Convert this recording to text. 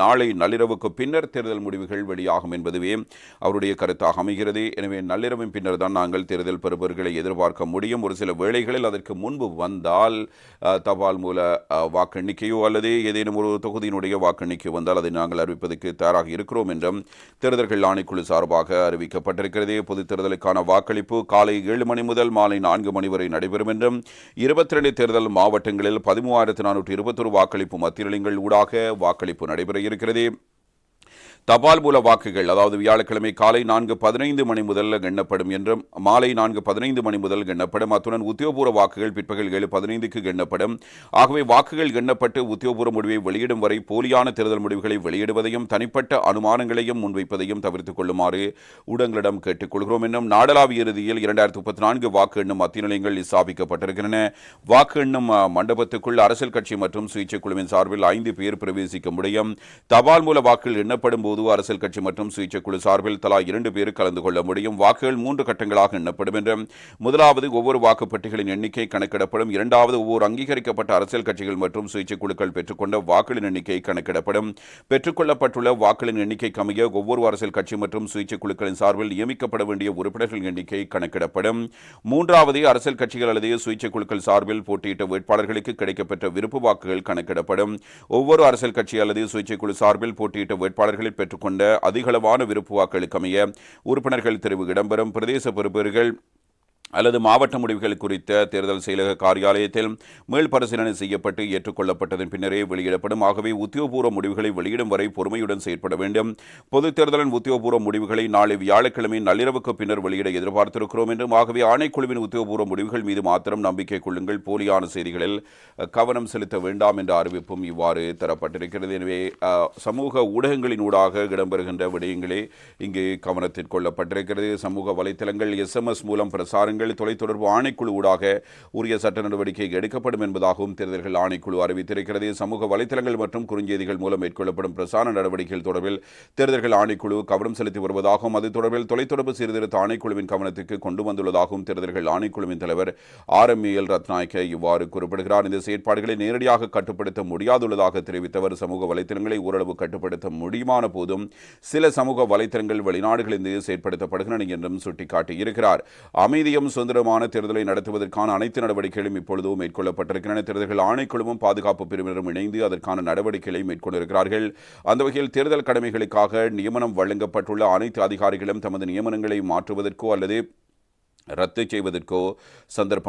நாளை நள்ளிரவுக்கு பின்னர் தேர்தல் முடிவுகள் வெளியாகும் என்பதுவே அவருடைய கருத்தாக அமைகிறது. எனவே நள்ளிரவின் பின்னர் தான் நாங்கள் தேர்தல் பெறுபவர்களை எதிர்பார்க்க முடியும். ஒரு சில வேளைகளில் அதற்கு முன்பு வந்தால் தபால் மூல வாக்கெண்ணிக்கையோ அல்லது ஏதேனும் ஒரு தொகுதியினுடைய வாக்கெண்ணிக்கை வந்தால் அதை நாங்கள் அறிவிப்பதற்கு தயாராக இருக்கிறோம் என்றும் தேர்தல்கள் ஆணைக்குழு சார்பாக அறிவிக்கப்பட்டிருக்கிறது. பொது தேர்தலுக்கான வாக்களிப்பு காலை ஏழு மணி முதல் மாலை நான்கு மணி வரை நடைபெறும் என்றும் இருபத்தி ரெண்டு தேர்தல் மாவட்டங்களில் பதிமூவாயிரத்து நானூற்று இருபத்தொரு வாக்களிப்பு மத்தியலிங்கள் ஊடாக வாக்களிப்பு நடைபெற இருக்கிறது. தபால் மூல வாக்குகள் அதாவது வியாழக்கிழமை காலை நான்கு பதினைந்து மணி முதல் எண்ணப்படும் என்றும் மாலை நான்கு பதினைந்து மணி முதல் எண்ணப்படும். அத்துடன் உத்தியோகபூர்வ வாக்குகள் பிற்பகல் ஏழு பதினைந்துக்கு எண்ணப்படும். ஆகவே வாக்குகள் எண்ணப்பட்டு உத்தியோகபூர்வ முடிவை வெளியிடும் வரை போலியான தேர்தல் முடிவுகளை வெளியிடுவதையும் தனிப்பட்ட அனுமானங்களையும் முன்வைப்பதையும் தவிர்த்துக் கொள்ளுமாறு ஊடகங்களிடம் கேட்டுக்கொள்கிறோம் என்னும் நாடளாவிய இறுதியில் இரண்டாயிரத்தி முப்பத்தி நான்கு வாக்கு எண்ணும் மத்திய நிலையங்கள் ஸ்தாபிக்கப்பட்டிருக்கின்றன வாக்கு எண்ணும் மண்டபத்துக்குள் அரசியல் கட்சி மற்றும் சுயேட்சை குழுவின் சார்பில் ஐந்து பேர் பிரவேசிக்க முடியும். தபால் மூல வாக்குகள் எண்ணப்படும் போது அரசியல் கட்சி மற்றும் சுயேட்சை குழு சார்பில் தலா இரண்டு பேர் கலந்து கொள்ள முடியும். வாக்குகள் மூன்று கட்டங்களாக எண்ணப்படும் என்றும் முதலாவது ஒவ்வொரு வாக்குப்பட்டிகளின் எண்ணிக்கை கணக்கிடப்படும். இரண்டாவது ஒவ்வொரு அங்கீகரிக்கப்பட்ட அரசியல் கட்சிகள் மற்றும் சுயேட்சை குழுக்கள் பெற்றுக்கொண்ட வாக்குகளின் எண்ணிக்கை கணக்கிடப்படும். பெற்றுக்கொள்ளப்பட்டுள்ள வாக்குகளின் எண்ணிக்கை கமைய ஒவ்வொரு அரசியல் கட்சி மற்றும் சுயேட்சை குழுக்களின் சார்பில் நியமிக்கப்பட வேண்டிய உறுப்பினர்களின் எண்ணிக்கை கணக்கிடப்படும். மூன்றாவது அரசியல் கட்சிகள் அல்லது சுயேட்சை குழுக்கள் சார்பில் போட்டியிட்ட வேட்பாளர்களுக்கு கிடைக்கப்பெற்ற விருப்பு வாக்குகள் கணக்கிடப்படும். ஒவ்வொரு அரசியல் கட்சி அல்லது சுயேட்சை குழு சார்பில் போட்டியிட்ட வேட்பாளர்களில் பெற்றுக்கொண்ட அதிகளவான விருப்பு வாக்களுக்கு அமைய உறுப்பினர்கள் தெரிவு இடம்பெறும். பிரதேச பொறுப்பர்கள் அல்லது மாவட்ட முடிவுகள் குறித்த தேர்தல் செயலக காரியாலயத்தில் மேல் பரிசீலனை செய்யப்பட்டு ஏற்றுக்கொள்ளப்பட்டதன் பின்னரே வெளியிடப்படும். ஆகவே உத்தியோகபூர்வ முடிவுகளை வெளியிடும் வரை பொறுமையுடன் செயற்பட வேண்டும். பொதுத் தேர்தலின் உத்தியோகபூர்வ முடிவுகளை நாளை வியாழக்கிழமை நள்ளிரவுக்கு பின்னர் வெளியிட எதிர்பார்த்திருக்கிறோம் என்றும் ஆகவே ஆணைக்குழுவின் உத்தியோகபூர்வ முடிவுகள் மீது மாத்திரம் நம்பிக்கை கொள்ளுங்கள். போலியான செய்திகளில் கவனம் செலுத்த வேண்டாம் என்ற அறிவிப்பும் இவ்வாறு தரப்பட்டிருக்கிறது. எனவே சமூக ஊடகங்களின் ஊடாக இடம்பெறுகின்ற விடயங்களே இங்கு கவனத்தில் கொள்ளப்பட்டிருக்கிறது சமூக வலைத்தளங்கள் எஸ்எம்எஸ் மூலம் பிரசாரங்கள் தொலைத்தொடர்பு ஆணைக்குழு ஊடாக உரிய சட்ட நடவடிக்கை எடுக்கப்படும் என்பதாகவும் தேர்தல்கள் ஆணைக்குழு அறிவித்திருக்கிறது. சமூக வலைதளங்கள் மற்றும் குறுஞ்செய்திகள் மூலம் மேற்கொள்ளப்படும் பிரசார நடவடிக்கைகள் தொடர்பில் தேர்தல்கள் ஆணைக்குழு கவனம் செலுத்தி வருவதாகவும் அது தொடர்பில் தொலைத்தொடர்பு சீர்திருத்த ஆணைக்குழுவின் கவனத்துக்கு கொண்டு வந்துள்ளதாகவும் தேர்தல்கள் ஆணைக்குழுவின் தலைவர் ஆர். எம். எல். ரத்நாயக்க இவ்வாறு குறிப்பிடுகிறார். இந்த செயற்பாடுகளை நேரடியாக கட்டுப்படுத்த முடியாதுள்ளதாக தெரிவித்தவர். சமூக வலைத்தளங்களை ஓரளவு கட்டுப்படுத்த முடியுமான போதும் சில சமூக வலைத்தளங்கள் வெளிநாடுகளிலிருந்து செயற்படுத்தப்படுகின்றன என்றும் சுட்டிக்காட்டியிருக்கிறார். அமைதியும் சுதந்திரமான தேர்தலை நடத்துவதற்கான அனைத்து நடவடிக்கைகளும் இப்பொழுது மேற்கொள்ளப்பட்டிருக்கின்றன. தேர்தல்கள் ஆணைக்குழுவும் பாதுகாப்பு பிரிவினரும் இணைந்து அதற்கான நடவடிக்கைகளை மேற்கொண்டிருக்கிறார்கள். அந்த வகையில் தேர்தல் கடமைகளுக்காக நியமனம் வழங்கப்பட்டுள்ள அனைத்து அதிகாரிகளும் தமது நியமனங்களை மாற்றுவதற்கோ அல்லது ரத்து செய்வதற்கோ சந்தர்ப்பம்